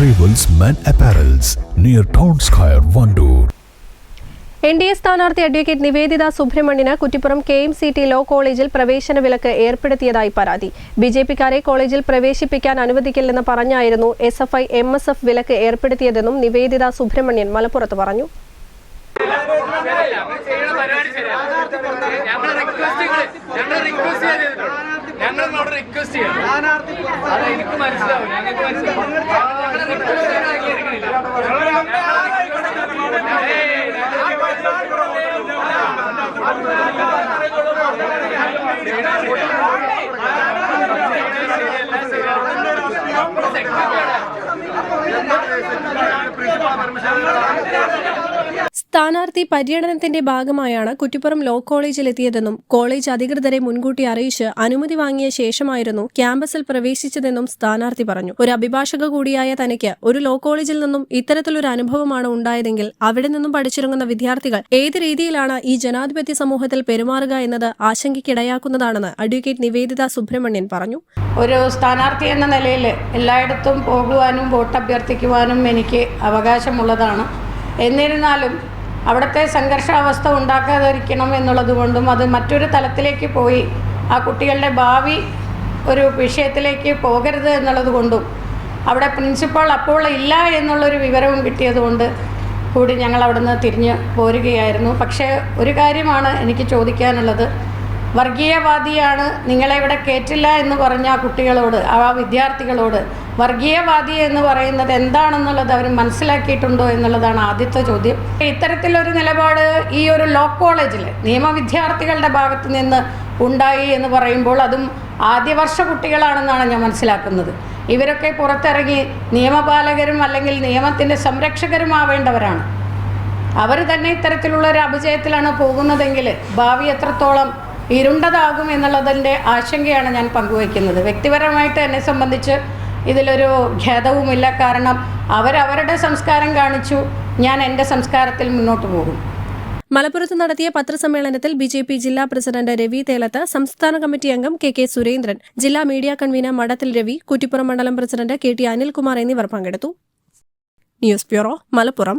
Arrivals Men apparels near Town Square, Wandoor N D A സ്ഥാനാർത്ഥി advocate Niveditha സുബ്രഹ്മണ്യന് Kuttippuram K M C T law കോളേജിൽ പ്രവേശന വിലക്ക് ഏർപ്പെടുത്തിയതായി പരാതി. ബി ജെ പിക്കാരെ കോളേജിൽ പ്രവേശിപ്പിക്കാൻ അനുവദിക്കില്ലെന്ന് പറഞ്ഞായിരുന്നു S F I M S F വിലക്ക് ഏർപ്പെടുത്തിയതെന്നും നിവേദിത സുബ്രഹ്മണ്യൻ മലപ്പുറത്ത് പറഞ്ഞു. ഞങ്ങൾ റിക്വസ്റ്റ് ചെയ്യാം അത് എനിക്ക് മനസ്സിലാവും ഞങ്ങൾക്ക് മനസ്സിലാവും ਪ੍ਰਿੰਸੀਪਲ ਪਰਮਿਸ਼ਨ സ്ഥാനാർത്ഥി പര്യടനത്തിന്റെ ഭാഗമായാണ് കുറ്റിപ്പുറം ലോ കോളേജിൽ എത്തിയതെന്നും കോളേജ് അധികൃതരെ മുൻകൂട്ടി അറിയിച്ച് അനുമതി വാങ്ങിയ ശേഷമായിരുന്നു ക്യാമ്പസിൽ പ്രവേശിച്ചതെന്നും സ്ഥാനാർത്ഥി പറഞ്ഞു. ഒരു അഭിഭാഷക കൂടിയായ തനിക്ക് ഒരു ലോ കോളേജിൽ നിന്നും ഇത്തരത്തിലൊരു അനുഭവമാണ് ഉണ്ടായതെങ്കിൽ അവിടെ നിന്നും പഠിച്ചിറങ്ങുന്ന വിദ്യാർത്ഥികൾ ഏത് രീതിയിലാണ് ഈ ജനാധിപത്യ സമൂഹത്തിൽ പെരുമാറുക എന്നത് ആശങ്കയ്ക്കിടയാക്കുന്നതാണെന്ന് അഡ്വക്കേറ്റ് നിവേദിത സുബ്രഹ്മണ്യൻ പറഞ്ഞു. ഒരു സ്ഥാനാർത്ഥി എന്ന നിലയിൽ എല്ലായിടത്തും പോകുവാനും വോട്ട് അഭ്യർത്ഥിക്കുവാനും എനിക്ക് അവകാശമുള്ളതാണ്. എന്നിരുന്നാലും അവിടുത്തെ സംഘർഷാവസ്ഥ ഉണ്ടാക്കാതിരിക്കണം എന്നുള്ളത് കൊണ്ടും അത് മറ്റൊരു തലത്തിലേക്ക് പോയി. ആ കുട്ടികളുടെ ഭാവി ഒരു വിഷയത്തിലേക്ക് പോകരുത് എന്നുള്ളത് കൊണ്ടും അവിടെ പ്രിൻസിപ്പാൾ അപ്പോൾ ഇല്ല എന്നുള്ളൊരു വിവരവും കിട്ടിയതുകൊണ്ട് കൂടി ഞങ്ങൾ അവിടുന്ന് തിരിഞ്ഞ് പോരുകയായിരുന്നു. പക്ഷേ ഒരു കാര്യമാണ് എനിക്ക് ചോദിക്കാനുള്ളത്. വർഗീയവാദിയാണ്. നിങ്ങളെ ഇവിടെ കയറ്റില്ല എന്ന് പറഞ്ഞ ആ കുട്ടികളോട് ആ വിദ്യാർത്ഥികളോട് വർഗീയവാദി എന്ന് പറയുന്നത് എന്താണെന്നുള്ളത് അവർ മനസ്സിലാക്കിയിട്ടുണ്ടോ എന്നുള്ളതാണ് ആദ്യത്തെ ചോദ്യം. ഇത്തരത്തിലൊരു നിലപാട് ഈ ഒരു ലോ കോളേജിൽ നിയമവിദ്യാർത്ഥികളുടെ ഭാഗത്ത് നിന്ന് ഉണ്ടായി എന്ന് പറയുമ്പോൾ അതും ആദ്യവർഷ കുട്ടികളാണെന്നാണ് ഞാൻ മനസ്സിലാക്കുന്നത്. ഇവരൊക്കെ പുറത്തിറങ്ങി നിയമപാലകരും അല്ലെങ്കിൽ നിയമത്തിന്റെ സംരക്ഷകരുമാവേണ്ടവരാണ്. അവർ തന്നെ ഇത്തരത്തിലുള്ള ഒരു അപജയത്തിലാണ് പോകുന്നതെങ്കിൽ ഭാവി എത്രത്തോളം ഇരുണ്ടതാകും എന്നുള്ളതിന്റെ ആശങ്കയാണ് ഞാൻ പങ്കുവയ്ക്കുന്നത്. വ്യക്തിപരമായിട്ട് എന്നെ സംബന്ധിച്ച് ഇതിലൊരു ഖേദവുമില്ല. കാരണം അവരവരുടെ സംസ്കാരം കാണിച്ചു. ഞാൻ എന്റെ സംസ്കാരത്തിൽ മുന്നോട്ട് പോകും. മലപ്പുറത്ത് നടത്തിയ പത്രസമ്മേളനത്തിൽ ബി ജെ പി ജില്ലാ പ്രസിഡന്റ് രവി തേലത്ത് സംസ്ഥാന കമ്മിറ്റി അംഗം കെ കെ സുരേന്ദ്രൻ ജില്ലാ മീഡിയ കൺവീനർ മഠത്തിൽ രവി കുറ്റിപ്പുറം മണ്ഡലം പ്രസിഡന്റ് കെ ടി അനിൽകുമാർ എന്നിവർ പങ്കെടുത്തു. News bureau Malappuram.